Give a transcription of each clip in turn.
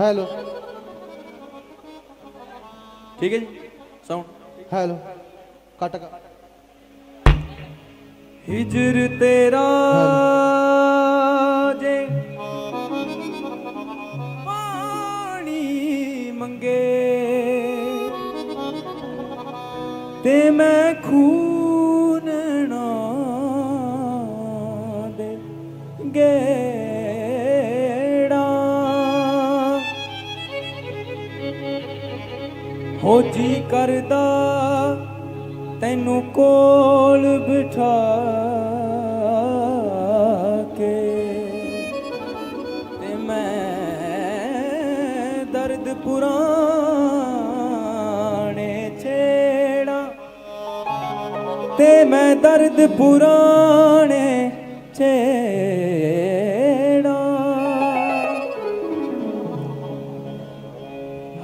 Hello ਠੀਕ ਹੈ ਜੀ ਸਾਊਂਡ ਹੈਲੋ ਕੱਟ ਹਿਜਰ ਤੇਰਾ ਜੇ ਪਾਣੀ ਮੰਗੇ ਤੇ ਮੈਂ ਖੂਨ ਗੇੜਾ। ਹੋ ਜੀ ਕਰਦਾ ਤੈਨੂੰ ਕੋਲ ਬਿਠਾ ਕੇ। ਤੇ ਮੈਂ ਦਰਦ ਪੁਰਾਣੇ ਛੇੜਾ। ਤੇ ਮੈਂ ਦਰਦ ਪੁਰਾਣੇ ਛੇੜਾ।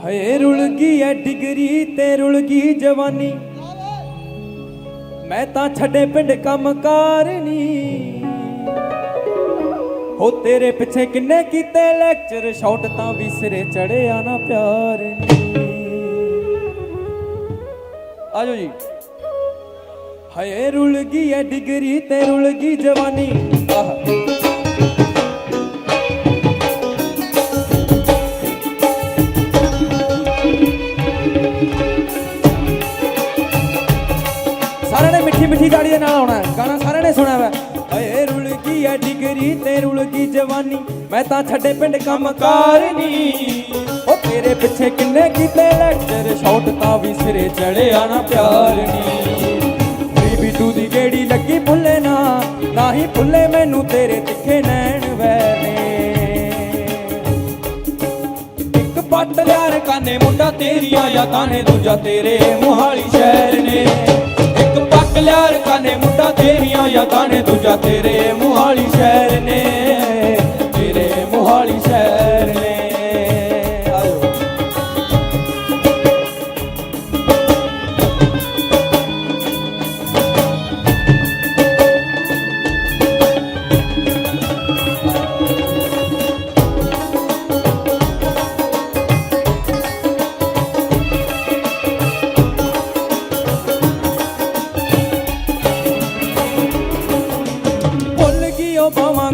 ਹਏ ਰੁਲ ਗਈ ਐ ਡਿਗਰੀ ਤੇ ਰੁਲ ਗਈ ਜਵਾਨੀ। ਮੈਂ ਤਾਂ ਛੱਡੇ ਪਿੰਡ ਕੰਮ ਕਰਨੀ ਹੋ ਤੇਰੇ ਪਿੱਛੇ ਕਿੰਨੇ ਕੀਤੇ ਲੈਕਚਰ ਸ਼ਾਟ ਤਾਂ ਵੀ ਸਿਰੇ ਚੜਿਆ ਨਾ ਪਿਆਰ ਨੀ। ਆਜੋ ਜੀ। ਹਏ ਰੁਲ ਗਈ ਐ ਡਿਗਰੀ ਤੇ ਰੁਲ ਗਈ ਜਵਾਨੀ। ਆਹ। ਸਾਰਿਆਂ ਨੇ ਮਿੱਠੀ ਮਿੱਠੀ ਗਾੜੀ ਦੇ ਨਾਲ ਆਉਣਾ ਗਾਣਾ ਸਾਰਿਆਂ ਨੇ ਸੁਣਿਆ ਵਾ। ਓਏ ਰੁਲ ਗਈ ਐ ਡਿਗਰੀ ਤੇ ਰੁਲ ਗਈ ਜਵਾਨੀ। ਮੈਂ ਤਾਂ ਛੱਡੇ ਪਿੰਡ ਕੰਮ ਕਰਨੀ ਉਹ ਤੇਰੇ ਪਿੱਛੇ ਕਿੰਨੇ ਕੀਤੇ ਲੈਕਚਰ ਸ਼ਾਟ ਤਾਂ ਵੀ ਸਿਰੇ ਚੜਿਆ ਨਾ ਪਿਆਰ ਨਾ ਭੁੱਲੇ ਮੈਨੂੰ ਤੇਰੇ ਤਿੱਖੇ ਨੈਣ ਵੈਨੇ। ਇੱਕ ਪੱਟ ਲਿਆਰ ਕਾਨੇ ਮੁੰਡਾ ਤੇਰੀਆਂ ਯਾਦਾਂ ਨੇ, ਦੂਜਾ ਤੇਰੇ ਮੁਹਾਲੀ ਸ਼ਹਿਰ ਨੇ। ਇੱਕ ਪੱਟ ਲਿਆਰ ਕਾਨੇ ਮੁੰਡਾ ਤੇਰੀਆਂ ਯਾਦਾਂ ਨੇ, ਦੂਜਾ ਤੇਰੇ ਮੁਹਾਲੀ ਸ਼ਹਿਰ ਨੇ।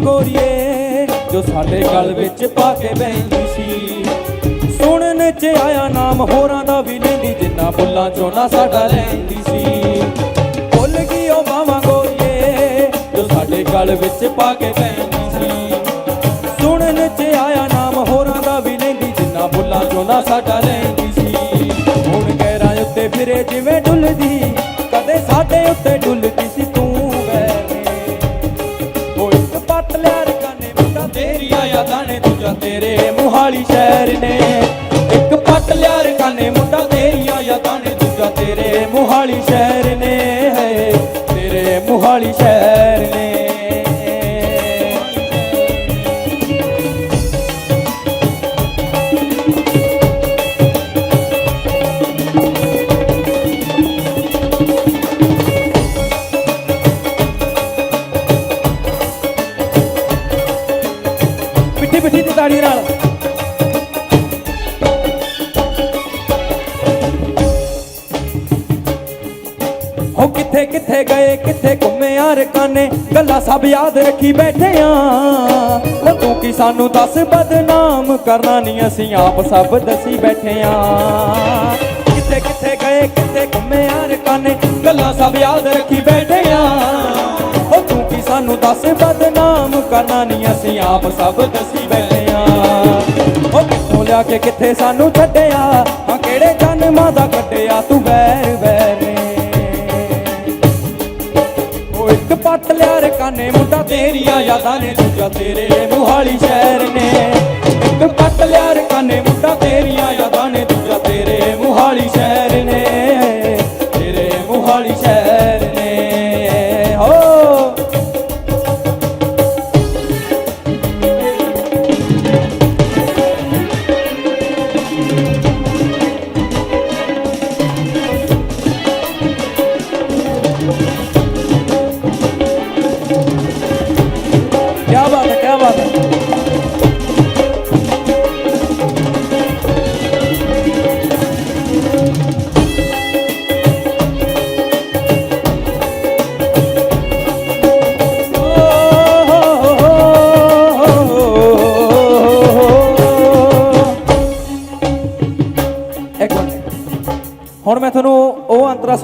ਗੋਰੀਏ, ਜੋ ਸਾਡੇ ਗਲ ਵਿੱਚ ਪਾ ਕੇ ਬੈਠੀ ਸੀ। ਸੁਣਨ ਚ ਆਇਆ ਨਾਮ, ਹੋਰਾਂ ਦਾ ਵੀ ਲੈਂਦੀ, ਜਿੰਨਾ ਫੁੱਲਾਂ ਚੋਂ ਨਾ ਸਾਡਾ ਲੈਂਦੀ ਸੀ। ਭੁੱਲ ਗਈ ਉਹ ਬਾਵਾਂ ਗੋਰੀਏ, ਜੋ ਸਾਡੇ ਗਲ ਵਿੱਚ ਪਾ ਕੇ ਬੈਠੀ ਸੀ। ਸੁਣਨ ਚ ਆਇਆ ਨਾਮ, ਹੋਰਾਂ ਦਾ ਵੀ ਲੈਂਦੀ, ਜਿੰਨਾ ਬੁੱਲਾਂ ਚੋਂ ਨਾ ਸਾਡਾ ਲੈਂਦੀ ਸੀ। ਹੁਣ ਗੈਰਾਂ ਉੱਤੇ ਫਿਰੇ ਜਿਵੇਂ ਡੁੱਲਦੀ, ਕਦੇ ਸਾਡੇ ਉੱਤੇ ਡੁੱਲਦੀ ਮੁਹਾਲੀ ਸ਼ਹਿਰ ਨੇ। ਇੱਕ ਪੱਟ ਲਿਆ ਰਕਾਨੇ ਮੁੰਡਾ ਤੇਰੀਆਂ ਯਾਦਾਂ ਨੇ, ਦੂਜਾ ਤੇਰੇ ਮੋਹਾਲੀ ਸ਼ਹਿਰ ਨੇ। ਹੈ ਤੇਰੇ ਮੋਹਾਲੀ ਸ਼ਹਿਰ ਨੇ। ਮਿੱਠੀ ਮਿੱਠੀ ਦੀ ਤਾੜੀ ਨਾਲ। ਕਿੱਥੇ ਗਏ ਕਿੱਥੇ ਘੁੰਮੇ ਯਾਰ ਕਾਨੇ ਗੱਲਾਂ ਸਭ ਯਾਦ ਰੱਖੀ ਬੈਠੇ ਆਂ ਉਹ ਤੂੰ ਕੀ ਸਾਨੂੰ ਦੱਸ ਬਦਨਾਮ ਕਰਨਾ ਨਹੀਂ ਅਸੀਂ ਆਪ ਸਭ ਦਸੀ ਬੈਠੇ ਆਂ ਕਿੱਥੇ ਕਿੱਥੇ ਗਏ, ਕਿੱਥੇ ਘੁੰਮੇ ਯਾਰ ਕਾਨੇ ਗੱਲਾਂ ਸਭ ਯਾਦ ਰੱਖੀ ਬੈਠੇ ਆਂ ਉਹ ਤੂੰ ਕੀ ਸਾਨੂੰ ਦੱਸ ਬਦਨਾਮ ਕਰਨਾ ਨਹੀਂ ਅਸੀਂ ਆਪ ਸਭ ਦਸੀ ਬੈਠੇ ਆਂ ਉਹ ਕਿੱਥੋਂ ਲਿਆ ਕੇ ਕਿੱਥੇ ਸਾਨੂੰ ਛੱਡਿਆ? ਹਾਂ, ਕਿਹੜੇ ਜਨਮਾਂ ਦਾ ਕੱਢਿਆ ਤੂੰ ਵੈਰ? ਲਿਆ ਮੁੰਡਾ ਤੇਰੀਆਂ ਯਾਦਾਂ ਨੇ, ਦੂਜਾ ਤੇਰੇ ਮੋਹਾਲੀ ਸ਼ਹਿਰ ਨੇ। ਇੱਕ ਪੱਟ ਲਿਆ ਰੇ ਕਾਨੇ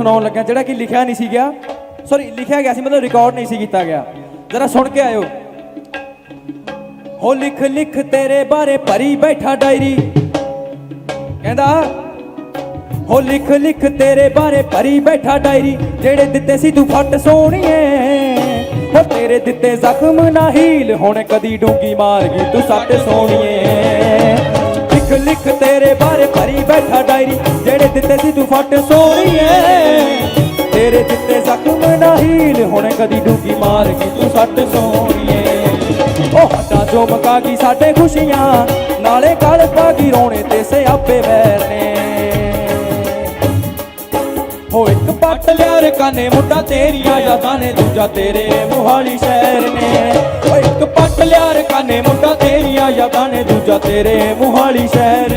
ਸੁਣਾਉਣ ਲੱਗਾ, ਜਿਹੜਾ ਕਿ ਲਿਖਿਆ ਨਹੀਂ ਸੀ ਗਿਆ। ਸੌਰੀ ਲਿਖਿਆ ਗਿਆ ਸੀ, ਮਤਲਬ ਰਿਕਾਰਡ ਨਹੀਂ ਸੀ ਕੀਤਾ ਗਿਆ। ਜਰਾ ਸੁਣ ਕੇ ਆਇਓ। ਹੋ ਲਿਖ ਲਿਖ ਤੇਰੇ ਬਾਰੇ ਭਰੀ ਬੈਠਾ ਡਾਇਰੀ। ਕਹਿੰਦਾ, ਹੋ ਲਿਖ ਲਿਖ ਤੇਰੇ ਬਾਰੇ ਭਰੀ ਬੈਠਾ ਡਾਇਰੀ। ਜਿਹੜੇ ਦਿੱਤੇ ਸੀ ਤੂੰ ਫੱਟ ਸੋਹਣੀਏ, ਹੋ ਤੇਰੇ ਦਿੱਤੇ ਜ਼ਖਮ ਨਾ ਹੀਲ। ਹੁਣ ਕਦੀ ਡੂੰਗੀ ਮਾਰ ਗਈ ਤੂੰ ਸੱਟ ਸੋਹਣੀਏ। ਲਿਖ ਲਿਖ ਤੇਰੇ ਬਾਰੇ ਭਰੀ ਬੈਠਾ ਡਾਇਰੀ। ਜਿਹੜੇ ਦਿੱਤੇ ਸੀ ਤੂੰ ਫੱਟ ਸੋਹਣੀਏ। ਕਦੀ ਡੂੰਗੀ ਮਾਰ ਗਈ ਤੂੰ ਸੱਟ ਸੋਹਣੀਏ ਉਹ ਹੱਦਾਂ ਚੋਂ ਮਕਾ ਗਈ ਸਾਡੇ ਖੁਸ਼ੀਆਂ, ਨਾਲੇ ਗਲ ਪਾ ਗਈ ਰੋਣੇ ਤੇ ਸਿਆਪੇ ਵੈਰ ਨੇ ਹੋ ਇੱਕ ਪੱਟ ਲਿਆ ਰੇ ਕਾਨੇ ਮੁੰਡਾ ਤੇਰੀਆਂ ਯਾਦਾਂ ਨੇ, ਦੂਜਾ ਤੇਰੇ ਮੁਹਾਲੀ ਸ਼ਹਿਰ ਨੇ। ਓ ਇੱਕ ਪੱਟ ਲਿਆ ਰੇ ਕਾਨੇ ਮੁੰਡਾ ਤੇਰੀਆਂ ਯਾਦਾਂ ਨੇ, ਦੂਜਾ ਤੇਰੇ ਮੁਹਾਲੀ ਸ਼ਹਿਰ